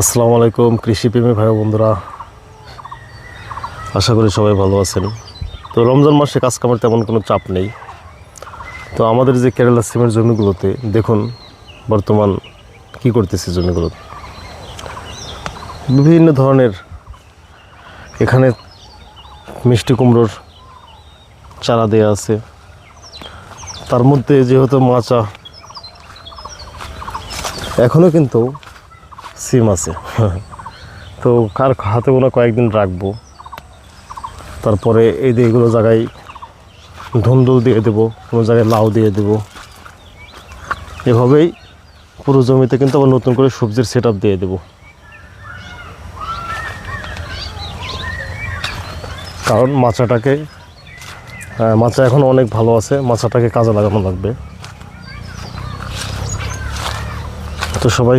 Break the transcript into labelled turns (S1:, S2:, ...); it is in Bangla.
S1: আসসালামু আলাইকুম কৃষিপ্রেমী ভাই বন্ধুরা। আশা করি সবাই ভালো আছেন। তো রমজান মাসে কাজ কামার তেমন কোনো চাপ নেই। তো আমাদের যে কেরালা সিমের জমিগুলোতে, দেখুন বর্তমান কি করতেছে জমিগুলো। বিভিন্ন ধরনের এখানে মিষ্টি কুমড়োর চারা দেওয়া আছে। তার মধ্যে যেহেতু মাচা এখনও কিন্তু সিম আছে। তো কার হাতে গোনা কয়েকদিন রাখব। তারপরে এই এগুলো জায়গায় ধুন্দুল দিয়ে দেবো কোনো জায়গায় লাউ দিয়ে দেবো। এভাবেই পুরো জমিতে কিন্তু আবার নতুন করে সবজির সেট দিয়ে দেবো। কারণ মাচাটাকে আহ, মাচা এখন অনেক ভালো আছে মাচাটাকে কাজে লাগানো লাগবে। তো সবাই